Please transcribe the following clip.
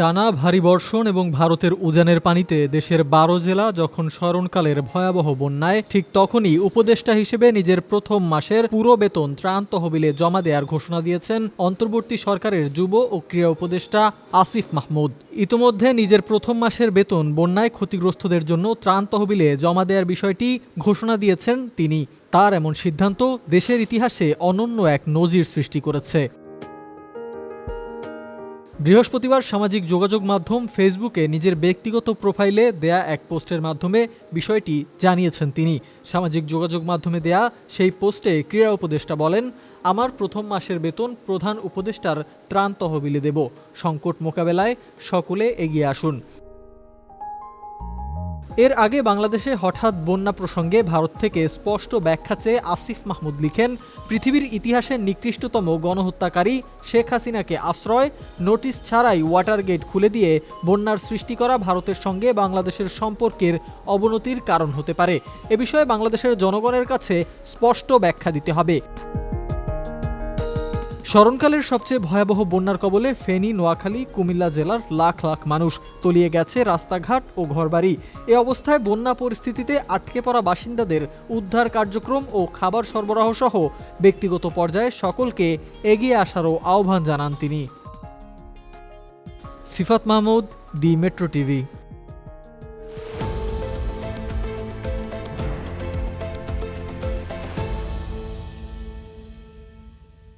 টানা ভারী বর্ষণ এবং ভারতের উজানের পানিতে দেশের বারো জেলা যখন স্মরণকালের ভয়াবহ বন্যায়, ঠিক তখনই উপদেষ্টা হিসেবে নিজের প্রথম মাসের পুরো বেতন ত্রাণ তহবিলে জমা দেওয়ার ঘোষণা দিয়েছেন অন্তর্বর্তী সরকারের যুব ও ক্রীড়া উপদেষ্টা আসিফ মাহমুদ। ইতোমধ্যে নিজের প্রথম মাসের বেতন বন্যায় ক্ষতিগ্রস্তদের জন্য ত্রাণ তহবিলে জমা দেওয়ার বিষয়টি ঘোষণা দিয়েছেন তিনি। তার এমন সিদ্ধান্ত দেশের ইতিহাসে অনন্য এক নজির সৃষ্টি করেছে। বৃহস্পতিবার সামাজিক যোগাযোগ মাধ্যম ফেসবুকে নিজের ব্যক্তিগত প্রোফাইলে দেয়া এক পোস্টের মাধ্যমে বিষয়টি জানিয়েছেন তিনি। সামাজিক যোগাযোগ মাধ্যমে দেয়া সেই পোস্টে ক্রীড়া উপদেষ্টা বলেন, আমার প্রথম মাসের বেতন প্রধান উপদেষ্টার ত্রাণ তহবিলে দেব। সংকট মোকাবেলায় সকলে এগিয়ে আসুন। এর আগে বাংলাদেশে হঠাৎ বন্যা প্রসঙ্গে ভারত থেকে স্পষ্ট ব্যাখ্যা চেয়ে আসিফ মাহমুদ লিখেন, পৃথিবীর ইতিহাসে নিকৃষ্টতম গণহত্যাকারী শেখ হাসিনাকে আশ্রয়, নোটিশ ছাড়াই ওয়াটার গেট খুলে দিয়ে বন্যার সৃষ্টি করা ভারতের সঙ্গে বাংলাদেশের সম্পর্কের অবনতির কারণ হতে পারে। এ বিষয়ে বাংলাদেশের জনগণের কাছে স্পষ্ট ব্যাখ্যা দিতে হবে। স্মরণকালের সবচেয়ে ভয়াবহ বন্যার কবলে ফেনী, নোয়াখালী, কুমিল্লা জেলার লাখ লাখ মানুষ তলিয়ে গেছে রাস্তাঘাট ও ঘরবাড়ি। এ অবস্থায় বন্যা পরিস্থিতিতে আটকে পড়া বাসিন্দাদের উদ্ধার কার্যক্রম ও খাবার সরবরাহ সহ ব্যক্তিগত পর্যায়ে সকলকে এগিয়ে আসারও আহ্বান জানান তিনি। Sifat Mahmud the metro TV.